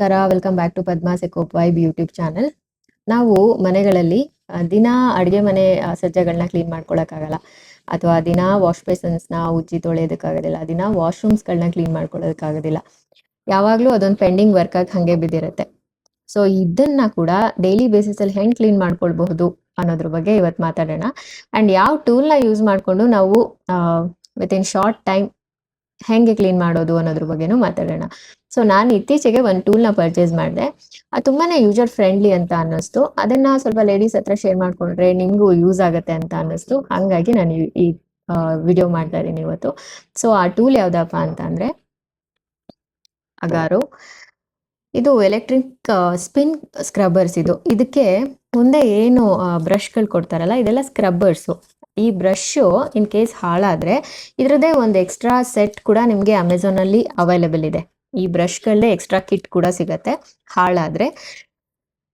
ನಮಸ್ಕಾರ. Welcome back to Padma ಸೆಕೋಪ್ vibe YouTube channel ನಾವು ಮನೆಗಳಲ್ಲಿ ದಿನ ಅಡುಗೆ ಮನೆ ಸಜ್ಜಗಳನ್ನ ಕ್ಲೀನ್ ಮಾಡ್ಕೊಳಕ್ಕಾಗಲ್ಲ. ಅಥವಾ ದಿನ ವಾಶ್ ಬೇಸನ್ಸ್ನ ಉಜ್ಜಿ ತೊಳೆಯೋದಕ್ಕಾಗೋದಿಲ್ಲ. ದಿನ ವಾಶ್ರೂಮ್ಸ್ಗಳನ್ನ ಕ್ಲೀನ್ ಮಾಡ್ಕೊಳ್ಳೋದಕ್ಕಾಗೋದಿಲ್ಲ ಯಾವಾಗಲೂ ಅದೊಂದು ಪೆಂಡಿಂಗ್ ವರ್ಕ್ ಆಗಿ ಹಾಗೆ ಬಿದ್ದಿರುತ್ತೆ. ಸೊ ಇದನ್ನ ಕೂಡ ಡೈಲಿ ಬೇಸಿಸಲ್ಲಿ ಹೆಂಗೆ ಕ್ಲೀನ್ ಮಾಡ್ಕೊಳ್ಬಹುದು ಅನ್ನೋದ್ರ ಬಗ್ಗೆ ಇವತ್ತು ಮಾತಾಡೋಣ. ಆ್ಯಂಡ್ ಯಾವ ಟೂಲ್ನ ಯೂಸ್ ಮಾಡಿಕೊಂಡು ನಾವು ವಿತ್ ಇನ್ ಶಾರ್ಟ್ ಟೈಮ್ ಹೆಂಗೆ ಕ್ಲೀನ್ ಮಾಡೋದು ಅನ್ನೋದ್ರ ಬಗ್ಗೆನೂ ಮಾತಾಡೋಣ. ಸೊ ನಾನು ಇತ್ತೀಚೆಗೆ ಒಂದು ಟೂಲ್ನ ಪರ್ಚೇಸ್ ಮಾಡಿದೆ. ಅದು ತುಂಬಾನೇ ಯೂಸರ್ ಫ್ರೆಂಡ್ಲಿ ಅಂತ ಅನ್ನಿಸ್ತು. ಅದನ್ನ ಸ್ವಲ್ಪ ಲೇಡೀಸ್ ಹತ್ರ ಶೇರ್ ಮಾಡ್ಕೊಂಡ್ರೆ ನಿಮಗೂ ಯೂಸ್ ಆಗುತ್ತೆ ಅಂತ ಅನ್ನಿಸ್ತು. ಹಂಗಾಗಿ ನಾನು ಈ- ವಿಡಿಯೋ ಮಾಡ್ತಾ ಇದ್ದೀನಿ ಇವತ್ತು. ಸೊ ಆ ಟೂಲ್ ಯಾವ್ದಪ್ಪ ಅಂದ್ರೆ ಅಗಾರೋ ಇದು ಎಲೆಕ್ಟ್ರಿಕ್ ಸ್ಪಿನ್ ಸ್ಕ್ರಬ್ಬರ್ಸ್ ಇದು. ಇದಕ್ಕೆ ಮುಂದೆ ಏನು ಬ್ರಷ್ಗಳು ಕೊಡ್ತಾರಲ್ಲ, ಇದೆಲ್ಲ ಸ್ಕ್ರಬ್ಬರ್ಸು ಈ ಬ್ರಷ್ಷು ಇನ್ ಕೇಸ್ ಹಾಳಾದ್ರೆ ಇದರದ್ದೇ ಒಂದು ಎಕ್ಸ್ಟ್ರಾ ಸೆಟ್ ಕೂಡ ನಿಮಗೆ ಅಮೆಝಾನಲ್ಲಿ ಅವೈಲೇಬಲ್ ಇದೆ. ಈ ಬ್ರಷ್ಗಳಲ್ಲೇ ಎಕ್ಸ್ಟ್ರಾ ಕಿಟ್ ಕೂಡ ಸಿಗತ್ತೆ, ಹಾಳಾದ್ರೆ.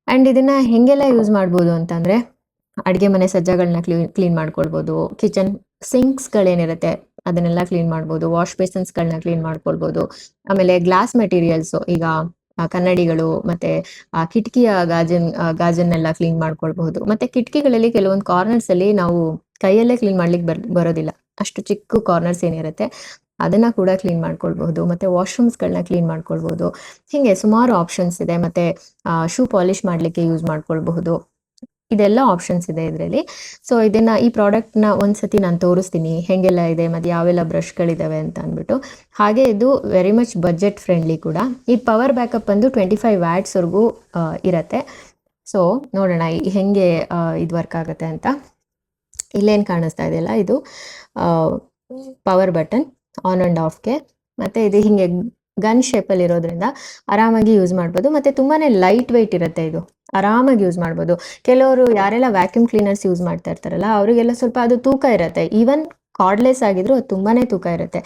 ಅಂಡ್ ಇದನ್ನ ಹೆಂಗೆಲ್ಲ ಯೂಸ್ ಮಾಡ್ಬೋದು ಅಂತಂದ್ರೆ, ಅಡುಗೆ ಮನೆ ಸಜ್ಜಗಳನ್ನ ಕ್ಲೀನ್ ಕ್ಲೀನ್ ಮಾಡ್ಕೊಳ್ಬೋದು ಕಿಚನ್ ಸಿಂಕ್ಸ್ಗಳೇನಿರುತ್ತೆ ಅದನ್ನೆಲ್ಲ ಕ್ಲೀನ್ ಮಾಡ್ಬೋದು ವಾಶ್ ಬೇಸನ್ಸ್ಗಳನ್ನ ಕ್ಲೀನ್ ಮಾಡ್ಕೊಳ್ಬೋದು, ಆಮೇಲೆ ಗ್ಲಾಸ್ ಮೆಟೀರಿಯಲ್ಸ್ ಈಗ ಕನ್ನಡಿಗಳು ಮತ್ತೆ ಕಿಟಕಿಯ ಗಾಜನ್ ಗಾಜನ್ನೆಲ್ಲ ಕ್ಲೀನ್ ಮಾಡ್ಕೊಳ್ಬಹುದು. ಮತ್ತೆ ಕಿಟಕಿಗಳಲ್ಲಿ ಕೆಲವೊಂದು ಕಾರ್ನರ್ಸ್ ಅಲ್ಲಿ ನಾವು ಕೈಯಲ್ಲೇ ಕ್ಲೀನ್ ಮಾಡ್ಲಿಕ್ಕೆ ಬರ್, ಬರೋದಿಲ್ಲ. ಅಷ್ಟು ಚಿಕ್ಕ ಕಾರ್ನರ್ಸ್ ಏನಿರುತ್ತೆ ಅದನ್ನ ಕೂಡ ಕ್ಲೀನ್ ಮಾಡ್ಕೊಳ್ಬಹುದು, ಮತ್ತೆ ವಾಶ್ರೂಮ್ಸ್ಗಳನ್ನ ಕ್ಲೀನ್ ಮಾಡ್ಕೊಳ್ಬಹುದು. ಹೀಗೆ ಸುಮಾರು ಆಪ್ಷನ್ಸ್ ಇದೆ, ಮತ್ತೆ ಶೂ ಪಾಲಿಶ್ ಮಾಡ್ಲಿಕ್ಕೆ ಯೂಸ್ ಮಾಡ್ಕೊಳ್ಬಹುದು. ಇದೆಲ್ಲ ಆಪ್ಷನ್ಸ್ ಇದೆ ಇದರಲ್ಲಿ. ಸೊ ಇದನ್ನ ಈ ಪ್ರಾಡಕ್ಟ್ನ ಒಂದ್ಸತಿ ನಾನು ತೋರಿಸ್ತೀನಿ, ಹೆಂಗೆಲ್ಲ ಇದೆ, ಮತ್ತೆ ಯಾವೆಲ್ಲ ಬ್ರಷ್ಗಳಿದಾವೆ ಅಂತ ಅಂದ್ಬಿಟ್ಟು. ಹಾಗೆ ಇದು ವೆರಿ ಮಚ್ ಬಜೆಟ್ ಫ್ರೆಂಡ್ಲಿ ಕೂಡ. ಈ ಪವರ್ ಬ್ಯಾಕಪ್ ಬಂದು ಟ್ವೆಂಟಿ ಫೈವ್ ವ್ಯಾಟ್ಸ್ವರೆಗೂ ಇರತ್ತೆ. ಸೊ ನೋಡೋಣ ಹೆಂಗೆ ಇದು ವರ್ಕ್ ಆಗುತ್ತೆ ಅಂತ. ಇಲ್ಲೇನು ಕಾಣಿಸ್ತಾ ಇದೆಯಲ್ಲ ಇದು ಪವರ್ ಬಟನ್ ಆನ್ ಅಂಡ್ ಆಫ್ಗೆ ಮತ್ತೆ ಇದು ಹಿಂಗೆ ಗನ್ ಶೇಪಲ್ಲಿ ಇರೋದ್ರಿಂದ ಆರಾಮಾಗಿ ಯೂಸ್ ಮಾಡ್ಬೋದು. ಮತ್ತೆ ತುಂಬಾ ಲೈಟ್ ವೆಯ್ಟ್ ಇರುತ್ತೆ ಇದು. ಆರಾಮಾಗಿ ಯೂಸ್ ಮಾಡ್ಬೋದು. ಕೆಲವರು ಯಾರೆಲ್ಲ ವ್ಯಾಕ್ಯೂಮ್ ಕ್ಲೀನರ್ಸ್ ಯೂಸ್ ಮಾಡ್ತಾ ಇರ್ತಾರಲ್ಲ, ಅವರಿಗೆಲ್ಲ ಸ್ವಲ್ಪ ಅದು ತೂಕ ಇರುತ್ತೆ. ಈವನ್ ಕಾರ್ಡ್ಲೆಸ್ ಆಗಿದ್ರು ಅದು ತುಂಬಾ ತೂಕ ಇರುತ್ತೆ.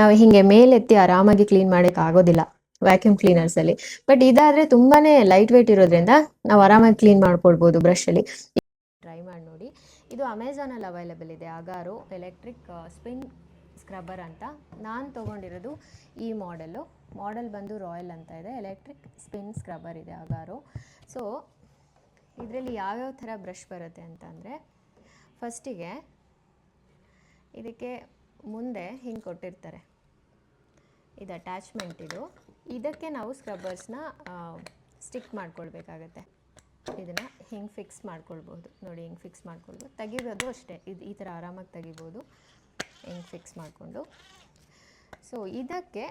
ನಾವು ಹಿಂಗೆ ಮೇಲೆತ್ತಿ ಆರಾಮಾಗಿ ಕ್ಲೀನ್ ಮಾಡೋಕ್ಕೆ ಆಗೋದಿಲ್ಲ ವ್ಯಾಕ್ಯೂಮ್ ಕ್ಲೀನರ್ಸ್ ಅಲ್ಲಿ. ಬಟ್ ಇದಾದ್ರೆ ತುಂಬಾ ಲೈಟ್ ವೆಯ್ಟ್ ಇರೋದ್ರಿಂದ ನಾವು ಆರಾಮಾಗಿ ಕ್ಲೀನ್ ಮಾಡ್ಕೊಳ್ಬೋದು ಬ್ರಷಲ್ಲಿ ಟ್ರೈ ಮಾಡಿ ನೋಡಿ. ಇದು ಅಮೆಝಾನಲ್ಲಿ ಅವೈಲೇಬಲ್ ಇದೆ. ಅಗಾರೋ ಎಲೆಕ್ಟ್ರಿಕ್ ಸ್ಪಿನ್ ಸ್ಕ್ರಬ್ಬರ್ ಅಂತ ನಾನು ತೊಗೊಂಡಿರೋದು ಈ ಮಾಡೆಲ್ಲು ಮಾಡೆಲ್ ಬಂದು ರಾಯಲ್ ಅಂತ ಇದೆ. ಎಲೆಕ್ಟ್ರಿಕ್ ಸ್ಪಿನ್ ಸ್ಕ್ರಬ್ಬರ್ ಇದೆ ಆಗಾರು. ಸೊ ಇದರಲ್ಲಿ ಯಾವ್ಯಾವ ಥರ ಬ್ರಷ್ ಬರುತ್ತೆ ಅಂತಂದರೆ ಫಸ್ಟಿಗೆ ಇದಕ್ಕೆ ಮುಂದೆ ಹಿಂಗೆ ಕೊಟ್ಟಿರ್ತಾರೆ. ಇದು ಅಟ್ಯಾಚ್ಮೆಂಟ್ ಇದು. ಇದಕ್ಕೆ ನಾವು ಸ್ಕ್ರಬ್ಬರ್ಸ್ನ ಸ್ಟಿಕ್ ಮಾಡ್ಕೊಳ್ಬೇಕಾಗತ್ತೆ. ಇದನ್ನು ಹಿಂಗೆ ಫಿಕ್ಸ್ ಮಾಡ್ಕೊಳ್ಬೋದು ನೋಡಿ ಹಿಂಗೆ ಫಿಕ್ಸ್ ಮಾಡ್ಕೊಳ್ಬೋದು ತೆಗಿಬೋದು ಅಷ್ಟೇ. ಇದು ಈ ಥರ ಆರಾಮಾಗಿ ತೆಗಿಬೋದು. ಹಿಂಗೆ ಫಿಕ್ಸ್ ಮಾಡಿಕೊಂಡು. ಸೊ ಇದಕ್ಕೆ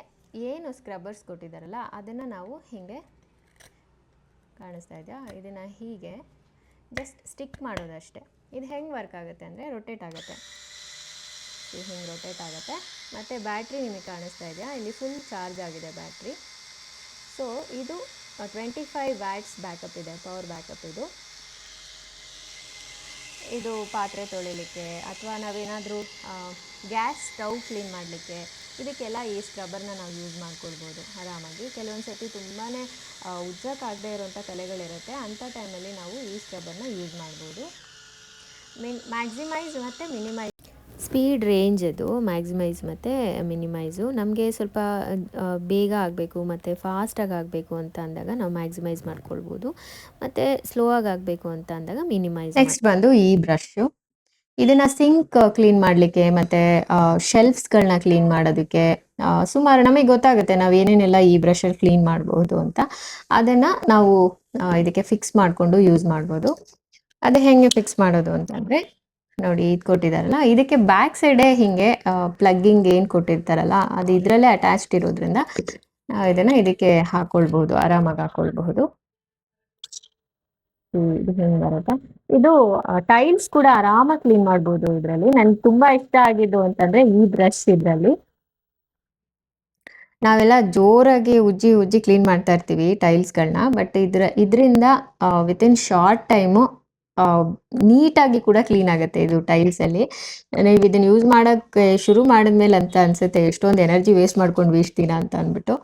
ಏನು ಸ್ಕ್ರಬ್ಬರ್ಸ್ ಕೊಟ್ಟಿದ್ದಾರಲ್ಲ ಅದನ್ನು ನಾವು ಹೀಗೆ ಕಾಣಿಸ್ತಾ ಇದೆಯಾ? ಇದನ್ನು ಹೀಗೆ ಜಸ್ಟ್ ಸ್ಟಿಕ್ ಮಾಡೋದಷ್ಟೇ. ಇದು ಹೆಂಗೆ ವರ್ಕ್ ಆಗುತ್ತೆ ಅಂದರೆ ರೊಟೇಟ್ ಆಗುತ್ತೆ. ಇದು ಹಿಂಗೆ ರೊಟೇಟ್ ಆಗುತ್ತೆ. ಮತ್ತು ಬ್ಯಾಟ್ರಿ ನಿಮಗೆ ಕಾಣಿಸ್ತಾ ಇದೆಯಾ? ಇಲ್ಲಿ ಫುಲ್ ಚಾರ್ಜ್ ಆಗಿದೆ ಬ್ಯಾಟ್ರಿ ಸೊ ಇದು ಟ್ವೆಂಟಿ ಫೈವ್ ವ್ಯಾಟ್ಸ್ ಬ್ಯಾಕಪ್ ಇದೆ ಪವರ್ ಬ್ಯಾಕಪ್ ಇದು. ಇದು ಪಾತ್ರೆ ತೊಳಿಲಿಕ್ಕೆ ಅಥವಾ ನಾವೇನಾದರೂ ಗ್ಯಾಸ್ ಸ್ಟವ್ ಕ್ಲೀನ್ ಮಾಡಲಿಕ್ಕೆ ಇದಕ್ಕೆಲ್ಲ ಈ ಸ್ಕ್ರಬ್ಬರ್ನ ನಾವು ಯೂಸ್ ಮಾಡ್ಕೊಳ್ಬೋದು. ಆರಾಮಾಗಿ ಕೆಲವೊಂದು ಸರ್ತಿ ತುಂಬಾ ಉಜ್ಜಕ್ಕಾಗದೇ ಇರೋಂಥ ತಲೆಗಳಿರುತ್ತೆ. ಅಂಥ ಟೈಮಲ್ಲಿ ನಾವು ಈ ಸ್ಕ್ರಬ್ಬರ್ನ ಯೂಸ್ ಮಾಡ್ಬೋದು. ಮಿನ್, ಮ್ಯಾಕ್ಸಿಮೈಸ್ ಮತ್ತು ಮಿನಿಮೈಸ್ ಸ್ಪೀಡ್ ರೇಂಜ್ ಅದು ಮ್ಯಾಕ್ಸಿಮೈಸ್ ಮತ್ತು ಮಿನಿಮೈಸು ನಮಗೆ ಸ್ವಲ್ಪ ಬೇಗ ಆಗಬೇಕು ಮತ್ತು ಫಾಸ್ಟಾಗಿ ಆಗಬೇಕು ಅಂತ ಅಂದಾಗ ನಾವು ಮ್ಯಾಕ್ಸಿಮೈಸ್ ಮಾಡ್ಕೊಳ್ಬೋದು. ಮತ್ತು ಸ್ಲೋ ಆಗಿ ಆಗಬೇಕು ಅಂತ ಅಂದಾಗ ಮಿನಿಮೈಸ್ ನೆಕ್ಸ್ಟ್ ಬಂದು ಈ ಬ್ರಷು ಇದನ್ನ ಸಿಂಕ್ ಕ್ಲೀನ್ ಮಾಡಲಿಕ್ಕೆ ಮತ್ತು ಶೆಲ್ಫ್ಸ್ಗಳನ್ನ ಕ್ಲೀನ್ ಮಾಡೋದಕ್ಕೆ ಸುಮಾರು ನಮಗೆ ಗೊತ್ತಾಗುತ್ತೆ ನಾವು ಏನೇನೆಲ್ಲ ಈ ಬ್ರಷಲ್ಲಿ ಕ್ಲೀನ್ ಮಾಡಬಹುದು ಅಂತ. ಅದನ್ನು ನಾವು ಇದಕ್ಕೆ ಫಿಕ್ಸ್ ಮಾಡಿಕೊಂಡು ಯೂಸ್ ಮಾಡ್ಬೋದು. ಅದು ಹೆಂಗೆ ಫಿಕ್ಸ್ ಮಾಡೋದು ಅಂತಂದರೆ ನೋಡಿ ಇದು ಕೊಟ್ಟಿದಾರಲ್ಲ ಇದಕ್ಕೆ ಬ್ಯಾಕ್ ಸೈಡೇ ಹಿಂಗೆ ಪ್ಲಗ್ಗಿಂಗ್ ಏನು ಕೊಟ್ಟಿರ್ತಾರಲ್ಲ, ಅದು ಇದರಲ್ಲೇ ಅಟ್ಯಾಚ್ಡ್ ಇರೋದ್ರಿಂದ ನಾವು ಇದನ್ನ ಇದಕ್ಕೆ ಹಾಕೊಳ್ಬಹುದು, ಆರಾಮಾಗಿ ಹಾಕೊಳ್ಬಹುದು. ಇದು ಹೆಂಗ್ ಬರುತ್ತೆ? ಇದು ಟೈಲ್ಸ್ ಕೂಡ ಆರಾಮಾಗಿ ಕ್ಲೀನ್ ಮಾಡ್ಬೋದು ಇದರಲ್ಲಿ. ನನ್ಗೆ ತುಂಬಾ ಇಷ್ಟ ಆಗಿದ್ದು ಅಂತಂದ್ರೆ ಈ ಬ್ರಷ್ ಇದರಲ್ಲಿ. ನಾವೆಲ್ಲ ಜೋರಾಗಿ ಉಜ್ಜಿ ಉಜ್ಜಿ ಕ್ಲೀನ್ ಮಾಡ್ತಾ ಇರ್ತೀವಿ ಟೈಲ್ಸ್ಗಳನ್ನ ಬಟ್ ಇದ್ರ, ಇದರಿಂದ ವಿತಿನ್ ಶಾರ್ಟ್ ಟೈಮು ನೀಟಾಗಿ ಕೂಡ ಕ್ಲೀನ್ ಆಗುತ್ತೆ ಇದು ಟೈಲ್ಸ್ ಅಲ್ಲಿ. ನೀವು ಇದನ್ನ ಯೂಸ್ ಮಾಡಕ್ಕೆ ಶುರು ಮಾಡಿದ್ಮೇಲೆ ಅಂತ ಅನ್ಸುತ್ತೆ, ಎಷ್ಟೊಂದು ಎನರ್ಜಿ ವೇಸ್ಟ್ ಮಾಡ್ಕೊಂಡು ದಿನ ಅಂತ ಅಂದ್ಬಿಟ್ಟು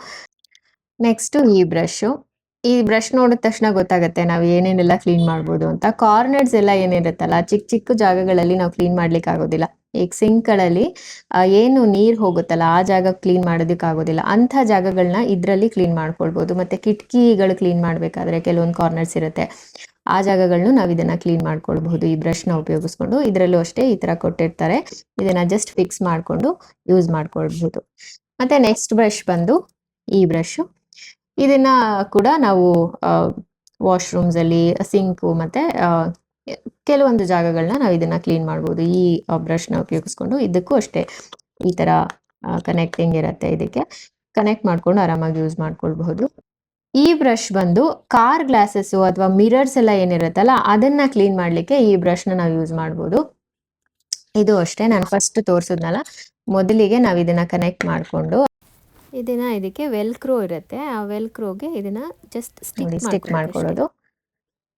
ನೆಕ್ಸ್ಟ್ ಈ ಬ್ರಷ್ ಈ ಬ್ರಷ್ ನೋಡಿದ ತಕ್ಷಣ ಗೊತ್ತಾಗುತ್ತೆ ನಾವು ಏನೇನೆಲ್ಲ ಕ್ಲೀನ್ ಮಾಡ್ಬೋದು ಅಂತ. ಕಾರ್ನರ್ಸ್ ಎಲ್ಲ ಏನಿರುತ್ತಲ್ಲ ಚಿಕ್ಕ ಚಿಕ್ಕ ಜಾಗಗಳಲ್ಲಿ ನಾವು ಕ್ಲೀನ್ ಮಾಡ್ಲಿಕ್ಕೆ ಆಗೋದಿಲ್ಲ. ಈಗ ಸಿಂಕ್ಗಳಲ್ಲಿ ಏನು ನೀರು ಹೋಗುತ್ತಲ್ಲ, ಆ ಜಾಗ ಕ್ಲೀನ್ ಮಾಡೋದಕ್ಕೆ ಆಗೋದಿಲ್ಲ. ಅಂಥ ಜಾಗಗಳನ್ನ ಇದರಲ್ಲಿ ಕ್ಲೀನ್ ಮಾಡ್ಕೊಳ್ಬೋದು. ಮತ್ತೆ ಕಿಟಕಿಗಳು ಕ್ಲೀನ್ ಮಾಡಬೇಕಾದ್ರೆ ಕೆಲವೊಂದು ಕಾರ್ನರ್ಸ್ ಇರುತ್ತೆ. ಆ ಜಾಗಗಳನ್ನು ನಾವು ಇದನ್ನ ಕ್ಲೀನ್ ಮಾಡ್ಕೊಳ್ಬಹುದು. ಈ ಬ್ರಷ್ನ ಉಪಯೋಗಿಸ್ಕೊಂಡು ಇದರಲ್ಲೂ ಅಷ್ಟೇ ಈ ತರ ಕೊಟ್ಟಿರ್ತಾರೆ. ಇದನ್ನ ಜಸ್ಟ್ ಫಿಕ್ಸ್ ಮಾಡಿಕೊಂಡು ಯೂಸ್ ಮಾಡ್ಕೊಳ್ಬಹುದು. ಮತ್ತೆ ನೆಕ್ಸ್ಟ್ ಬ್ರಷ್ ಬಂದು ಈ ಬ್ರಷ್ ಇದನ್ನ ಕೂಡ ನಾವು ವಾಶ್ರೂಮ್ಸ್ ಅಲ್ಲಿ ಸಿಂಕು ಮತ್ತೆ ಕೆಲವೊಂದು ಜಾಗಗಳನ್ನ ನಾವು ಇದನ್ನ ಕ್ಲೀನ್ ಮಾಡ್ಬೋದು. ಈ ಬ್ರಷ್ನ ಉಪಯೋಗಿಸ್ಕೊಂಡು ಇದಕ್ಕೂ ಅಷ್ಟೇ ಈ ತರ ಕನೆಕ್ಟಿಂಗ್ ಇರುತ್ತೆ ಇದಕ್ಕೆ. ಕನೆಕ್ಟ್ ಮಾಡ್ಕೊಂಡು ಆರಾಮಾಗಿ ಯೂಸ್ ಮಾಡ್ಕೊಳ್ಬಹುದು. ಈ ಬ್ರಷ್ ಬಂದು ಕಾರ್ ಗ್ಲಾಸಸ್ ಅಥವಾ ಮಿರರ್ಸ್ ಎಲ್ಲ ಏನಿರುತ್ತಲ್ಲ ಅದನ್ನ ಕ್ಲೀನ್ ಮಾಡ್ಲಿಕ್ಕೆ ಈ ಬ್ರಷ್ನ ನಾವು ಯೂಸ್ ಮಾಡ್ಬೋದು. ಇದು ಅಷ್ಟೇ ನಾನು ಫಸ್ಟ್ ತೋರಿಸಿದ್ನಲ್ಲ ಮೊದಲಿಗೆ ನಾವು ಇದನ್ನ ಕನೆಕ್ಟ್ ಮಾಡಿಕೊಂಡು ಇದನ್ನ ಇದಕ್ಕೆ ವೆಲ್ಕ್ರೋ ಇರುತ್ತೆ. ಆ ವೆಲ್ಕ್ರೋಗೆ ಇದನ್ನ ಜಸ್ಟ್ ಸ್ಟಿಕ್ ಸ್ಟಿಕ್ ಮಾಡ್ಕೊಳ್ಳೋದು.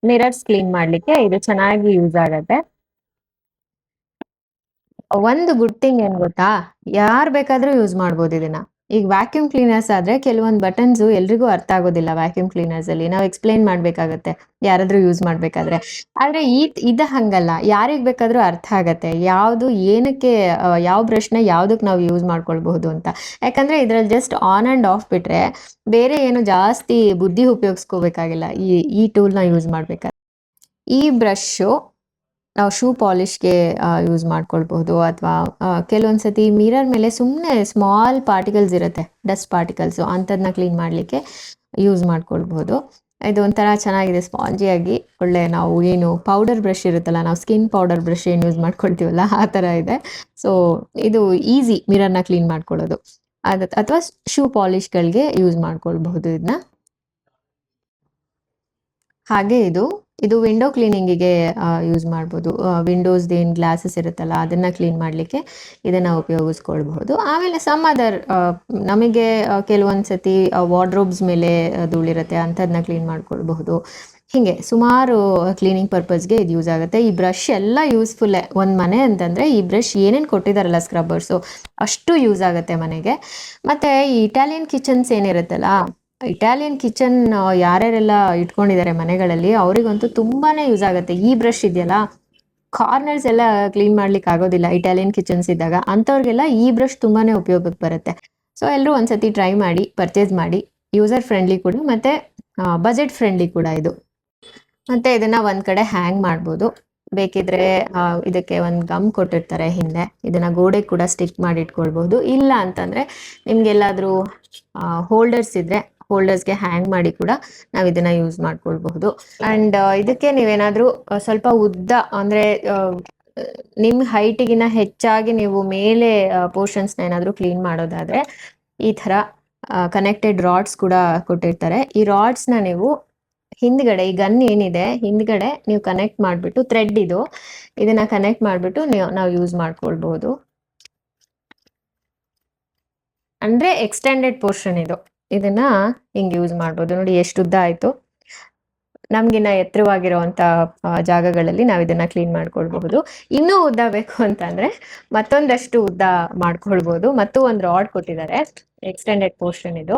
ಮಿರರ್ಸ್ ಕ್ಲೀನ್ ಮಾಡ್ಲಿಕ್ಕೆ ಇದು ಚೆನ್ನಾಗಿ ಯೂಸ್ ಆಗತ್ತೆ. ಒಂದು ಗುಡ್ ಥಿಂಗ್ ಏನ್ ಗೊತ್ತಾ? ಯಾರ್ ಬೇಕಾದ್ರೂ ಯೂಸ್ ಮಾಡ್ಬೋದು ಇದನ್ನ. ಈಗ ವ್ಯಾಕ್ಯೂಮ್ ಕ್ಲೀನರ್ಸ್ ಆದ್ರೆ ಕೆಲವೊಂದು ಬಟನ್ಸ್ ಎಲ್ರಿಗೂ ಅರ್ಥ ಆಗೋದಿಲ್ಲ ವ್ಯಾಕ್ಯೂಮ್ ಕ್ಲೀನರ್ಸ್ ಅಲ್ಲಿ. ನಾವು ಎಕ್ಸ್ಪ್ಲೈನ್ ಮಾಡ್ಬೇಕಾಗತ್ತೆ, ಯಾರಾದ್ರೂ ಯೂಸ್ ಮಾಡ್ಬೇಕಾದ್ರೆ. ಆದ್ರೆ ಈ ಇದ ಹಂಗಲ್ಲ. ಯಾರಿಗೆ ಬೇಕಾದ್ರೂ ಅರ್ಥ ಆಗತ್ತೆ. ಯಾವ್ದು ಏನಕ್ಕೆ ಯಾವ ಬ್ರಷ್ನ ಯಾವ್ದಕ್ ನಾವು ಯೂಸ್ ಮಾಡ್ಕೊಳ್ಬಹುದು ಅಂತ. ಯಾಕಂದ್ರೆ ಇದ್ರಲ್ಲಿ ಜಸ್ಟ್ ಆನ್ ಅಂಡ್ ಆಫ್ ಬಿಟ್ರೆ ಬೇರೆ ಏನು ಜಾಸ್ತಿ ಬುದ್ಧಿ ಉಪಯೋಗಿಸ್ಕೋಬೇಕಾಗಿಲ್ಲ. ಈ ಈ ಟೂಲ್ನ ಯೂಸ್ ಮಾಡ್ಬೇಕಾದ್ರೆ. ಈ ಬ್ರಷು ನಾವು ಶೂ ಪಾಲಿಶ್ಗೆ ಯೂಸ್ ಮಾಡ್ಕೊಳ್ಬಹುದು ಅಥವಾ ಕೆಲವೊಂದ್ಸತಿ ಮಿರರ್ ಮೇಲೆ ಸುಮ್ಮನೆ ಸ್ಮಾಲ್ ಪಾರ್ಟಿಕಲ್ಸ್ ಇರುತ್ತೆ ಡಸ್ಟ್ ಪಾರ್ಟಿಕಲ್ಸು ಅಂಥದನ್ನ ಕ್ಲೀನ್ ಮಾಡಲಿಕ್ಕೆ ಯೂಸ್ ಮಾಡ್ಕೊಳ್ಬಹುದು. ಇದು ಒಂಥರ ಚೆನ್ನಾಗಿದೆ ಸ್ಪಾಂಜಿಯಾಗಿ ಒಳ್ಳೆ ನಾವು ಏನು ಪೌಡರ್ ಬ್ರಷ್ ಇರುತ್ತಲ್ಲ, ನಾವು ಸ್ಕಿನ್ ಪೌಡರ್ ಬ್ರಷ್ ಏನು ಯೂಸ್ ಮಾಡ್ಕೊಳ್ತೀವಲ್ಲ, ಆ ಥರ ಇದೆ. ಸೊ ಇದು ಈಸಿ ಮಿರರ್ನ ಕ್ಲೀನ್ ಮಾಡ್ಕೊಳ್ಳೋದು. ಅದ, ಅಥವಾ ಶೂ ಪಾಲಿಶ್ಗಳಿಗೆ ಯೂಸ್ ಮಾಡ್ಕೊಳ್ಬಹುದು ಇದನ್ನ ಹಾಗೆ ಇದು. ಇದು ವಿಂಡೋ ಕ್ಲೀನಿಂಗಿಗೆ ಯೂಸ್ ಮಾಡ್ಬೋದು. ವಿಂಡೋಸ್ ಏನು ಗ್ಲಾಸಸ್ ಇರುತ್ತಲ್ಲ, ಅದನ್ನ ಕ್ಲೀನ್ ಮಾಡಲಿಕ್ಕೆ ಇದನ್ನ ಉಪಯೋಗಿಸ್ಕೊಳ್ಬಹುದು. ಆಮೇಲೆ ಸಮ್ ಅದರ್ ನಮಗೆ ಕೆಲವೊಂದು ಸತಿ ವಾರ್ಡ್ರೋಬ್ಸ್ ಮೇಲೆ ಧೂಳಿರುತ್ತೆ ಅಂಥದನ್ನ ಕ್ಲೀನ್ ಮಾಡ್ಕೊಳ್ಬಹುದು. ಹೀಗೆ ಸುಮಾರು ಕ್ಲೀನಿಂಗ್ ಪರ್ಪಸ್ಗೆ ಇದು ಯೂಸ್ ಆಗುತ್ತೆ. ಈ ಬ್ರಷ್ ಎಲ್ಲ ಯೂಸ್ಫುಲ್ಲೇ ಒಂದು ಮನೆ ಅಂತಂದ್ರೆ ಈ ಬ್ರಷ್ ಏನೇನು ಕೊಟ್ಟಿದಾರಲ್ಲ ಸ್ಕ್ರಬ್ಬರ್ಸು ಅಷ್ಟು ಯೂಸ್ ಆಗುತ್ತೆ ಮನೆಗೆ. ಮತ್ತೆ ಈ ಇಟಾಲಿಯನ್ ಕಿಚನ್ಸ್ ಏನಿರುತ್ತಲ್ಲ ಇಟಾಲಿಯನ್ ಕಿಚನ್ ಯಾರ್ಯಾರೆಲ್ಲ ಇಟ್ಕೊಂಡಿದ್ದಾರೆ ಮನೆಗಳಲ್ಲಿ, ಅವರಿಗಂತೂ ತುಂಬಾನೇ ಯೂಸ್ ಆಗುತ್ತೆ. ಈ ಬ್ರಷ್ ಇದೆಯಲ್ಲ ಕಾರ್ನರ್ಸ್ ಎಲ್ಲ ಕ್ಲೀನ್ ಮಾಡ್ಲಿಕ್ಕೆ ಆಗೋದಿಲ್ಲ ಇಟಾಲಿಯನ್ ಕಿಚನ್ಸ್ ಇದ್ದಾಗ. ಅಂಥವ್ರಿಗೆಲ್ಲ ಈ ಬ್ರಷ್ ತುಂಬಾನೇ ಉಪಯೋಗಕ್ಕೆ ಬರುತ್ತೆ. ಸೊ ಎಲ್ಲರೂ ಒಂದ್ಸತಿ ಟ್ರೈ ಮಾಡಿ ಪರ್ಚೇಸ್ ಮಾಡಿ ಯೂಸರ್ ಫ್ರೆಂಡ್ಲಿ ಕೂಡ, ಮತ್ತೆ ಬಜೆಟ್ ಫ್ರೆಂಡ್ಲಿ ಕೂಡ ಇದು. ಮತ್ತೆ ಇದನ್ನ ಒಂದ್ ಕಡೆ ಹ್ಯಾಂಗ್ ಮಾಡ್ಬೋದು. ಬೇಕಿದ್ರೆ ಇದಕ್ಕೆ ಒಂದು ಗಮ್ ಕೊಟ್ಟಿರ್ತಾರೆ ಹಿಂದೆ. ಇದನ್ನ ಗೋಡೆ ಕೂಡ ಸ್ಟಿಕ್ ಮಾಡಿ ಇಟ್ಕೊಳ್ಬಹುದು ಇಲ್ಲ ಅಂತಂದ್ರೆ ನಿಮ್ಗೆಲ್ಲಾದ್ರೂ ಹೋಲ್ಡರ್ಸ್ ಇದ್ರೆ ಹೋಲ್ಡರ್ಸ್ಗೆ ಹ್ಯಾಂಗ್ ಮಾಡಿ ಕೂಡ ನಾವು ಇದನ್ನ ಯೂಸ್ ಮಾಡ್ಕೊಳ್ಬಹುದು. ಅಂಡ್ ಇದಕ್ಕೆ ನೀವೇನಾದ್ರೂ ಆ, ಸ್ವಲ್ಪ ಉದ್ದ ಅಂದ್ರೆ ನಿಮ್ ನಿಮ್ ಹೈಟಿಗಿನ ಹೆಚ್ಚಾಗಿ ನೀವು ಮೇಲೆ ಪೋರ್ಷನ್ಸ್ನ ಏನಾದ್ರೂ ಕ್ಲೀನ್ ಮಾಡೋದಾದ್ರೆ ಈ ತರ ಕನೆಕ್ಟೆಡ್ ರಾಡ್ಸ್ ಕೂಡ ಕೊಟ್ಟಿರ್ತಾರೆ. ಈ ರಾಡ್ಸ್ನ ನೀವು ಹಿಂದ್ಗಡೆ ಈ ಗನ್ ಏನಿದೆ ಹಿಂದ್ಗಡೆ ನೀವು ಕನೆಕ್ಟ್ ಮಾಡ್ಬಿಟ್ಟು ಥ್ರೆಡ್ ಇದು ಇದನ್ನ ಕನೆಕ್ಟ್ ಮಾಡ್ಬಿಟ್ಟು ನೀವು ನಾವು ಯೂಸ್ ಮಾಡ್ಕೊಳ್ಬಹುದು. ಅಂದ್ರೆ ಎಕ್ಸ್ಟೆಂಡೆಡ್ ಪೋರ್ಷನ್ ಇದು. ಇದನ್ನ ಹಿಂಗ್ ಯೂಸ್ ಮಾಡ್ಬೋದು. ನೋಡಿ ಎಷ್ಟು ಉದ್ದ ಆಯ್ತು. ನಮ್ಗಿನ್ನ ಎತ್ತರವಾಗಿರುವಂತ ಜಾಗಗಳಲ್ಲಿ ನಾವು ಇದನ್ನ ಕ್ಲೀನ್ ಮಾಡ್ಕೊಳ್ಬಹುದು. ಇನ್ನೂ ಉದ್ದ ಬೇಕು ಅಂತಂದ್ರೆ ಮತ್ತೊಂದಷ್ಟು ಉದ್ದ ಮಾಡ್ಕೊಳ್ಬಹುದು ಮತ್ತು ಒಂದ್ ರಾಡ್ ಕೊಟ್ಟಿದ್ದಾರೆ. ಎಕ್ಸ್ಟೆಂಡೆಡ್ ಪೋರ್ಷನ್ ಇದು.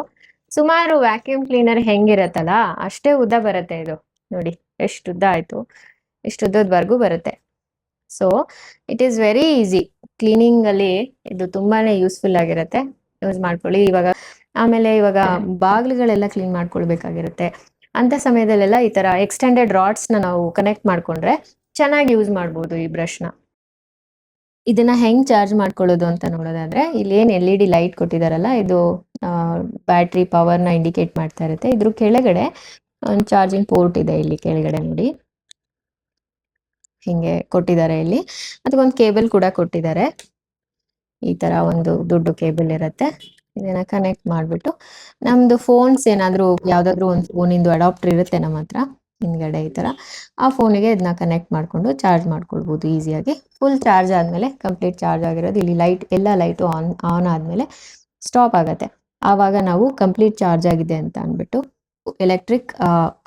ಸುಮಾರು ವ್ಯಾಕ್ಯೂಮ್ ಕ್ಲೀನರ್ ಹೆಂಗಿರತ್ತಲ್ಲ, ಅಷ್ಟೇ ಉದ್ದ ಬರುತ್ತೆ ಇದು. ನೋಡಿ, ಎಷ್ಟು ಉದ್ದ ಆಯ್ತು. ಇಷ್ಟು ಉದ್ದದವರೆಗೂ ಬರುತ್ತೆ. So it is very easy cleaning ಅಲ್ಲಿ ಇದು ತುಂಬಾನೇ ಯೂಸ್ಫುಲ್ ಆಗಿರುತ್ತೆ. ಯೂಸ್ ಮಾಡ್ಕೊಳ್ಳಿ. ಇವಾಗ ಆಮೇಲೆ ಇವಾಗ ಬಾಗಿಲುಗಳೆಲ್ಲ ಕ್ಲೀನ್ ಮಾಡ್ಕೊಳ್ಬೇಕಾಗಿರುತ್ತೆ. ಅಂತ ಸಮಯದಲ್ಲೆಲ್ಲ ಈ ತರ ಎಕ್ಸ್ಟೆಂಡೆಡ್ ರಾಡ್ಸ್ನ ನಾವು ಕನೆಕ್ಟ್ ಮಾಡ್ಕೊಂಡ್ರೆ ಚೆನ್ನಾಗಿ ಯೂಸ್ ಮಾಡ್ಬೋದು ಈ ಬ್ರಷ್ನ. ಇದನ್ನ ಹೆಂಗ್ ಚಾರ್ಜ್ ಮಾಡ್ಕೊಳ್ಳೋದು ಅಂತ ನೋಡೋದಾದ್ರೆ ಇಲ್ಲಿ ಏನ್ ಎಲ್ ಇ ಡಿ ಲೈಟ್ ಕೊಟ್ಟಿದಾರಲ್ಲ ಇದು ಬ್ಯಾಟ್ರಿ ಪವರ್ನ ಇಂಡಿಕೇಟ್ ಮಾಡ್ತಾ ಇರುತ್ತೆ. ಇದ್ರ ಕೆಳಗಡೆ ಒಂದು ಚಾರ್ಜಿಂಗ್ ಪೋರ್ಟ್ ಇದೆ ಇಲ್ಲಿ ಕೆಳಗಡೆ ನೋಡಿ. ಹಿಂಗೆ ಕೊಟ್ಟಿದ್ದಾರೆ ಇಲ್ಲಿ. ಅದಕ್ಕೊಂದು ಕೇಬಲ್ ಕೂಡ ಕೊಟ್ಟಿದ್ದಾರೆ ಈ ತರ ಒಂದು ದೊಡ್ಡ ಕೇಬಲ್ ಇರುತ್ತೆ. ಇದನ್ನ ಕನೆಕ್ಟ್ ಮಾಡ್ಬಿಟ್ಟು, ನಮ್ದು ಫೋನ್ಸ್ ಏನಾದ್ರೂ ಯಾವ್ದಾದ್ರು ಒಂದು ಫೋನಿಂದು ಅಡಾಪ್ಟರ್ ಇರುತ್ತೆ ನಮ್ಮ ಹತ್ರ, ಹಿಂದ್ಗಡೆ ಈ ತರ, ಆ ಫೋನಿಗೆ ಇದನ್ನ ಕನೆಕ್ಟ್ ಮಾಡ್ಕೊಂಡು ಚಾರ್ಜ್ ಮಾಡ್ಕೊಳ್ಬಹುದು ಈಸಿಯಾಗಿ ಫುಲ್ ಚಾರ್ಜ್ ಆದ್ಮೇಲೆ ಕಂಪ್ಲೀಟ್ ಚಾರ್ಜ್ ಆಗಿರೋದು, ಇಲ್ಲಿ ಲೈಟ್ ಎಲ್ಲ ಲೈಟು ಆನ್ ಆನ್ ಆದ್ಮೇಲೆ ಸ್ಟಾಪ್ ಆಗತ್ತೆ. ಆವಾಗ ನಾವು ಕಂಪ್ಲೀಟ್ ಚಾರ್ಜ್ ಆಗಿದೆ ಅಂತ ಅಂದ್ಬಿಟ್ಟು ಎಲೆಕ್ಟ್ರಿಕ್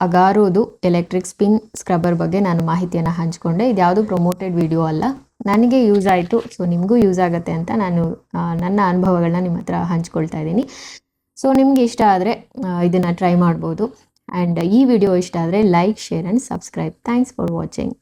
ಅಗಾರೋದು ಎಲೆಕ್ಟ್ರಿಕ್ ಸ್ಪಿನ್ ಸ್ಕ್ರಬ್ಬರ್ ಬಗ್ಗೆ ನಾನು ಮಾಹಿತಿಯನ್ನು ಹಂಚ್ಕೊಂಡೆ. ಇದು ಯಾವುದು ಪ್ರಮೋಟೆಡ್ ವಿಡಿಯೋ ಅಲ್ಲ ನನಗೆ ಯೂಸ್ ಆಯಿತು ಸೊ ನಿಮಗೂ ಯೂಸ್ ಆಗುತ್ತೆ ಅಂತ ನಾನು ನನ್ನ ಅನುಭವಗಳನ್ನ ನಿಮ್ಮ ಹತ್ರ ಹಂಚ್ಕೊಳ್ತಾ ಇದ್ದೀನಿ. ಸೊ ನಿಮ್ಗೆ ಇಷ್ಟ ಆದರೆ ಇದನ್ನು ಟ್ರೈ ಮಾಡ್ಬೋದು. ಆ್ಯಂಡ್ ಈ ವಿಡಿಯೋ ಇಷ್ಟ ಆದರೆ like share and subscribe thanks for watching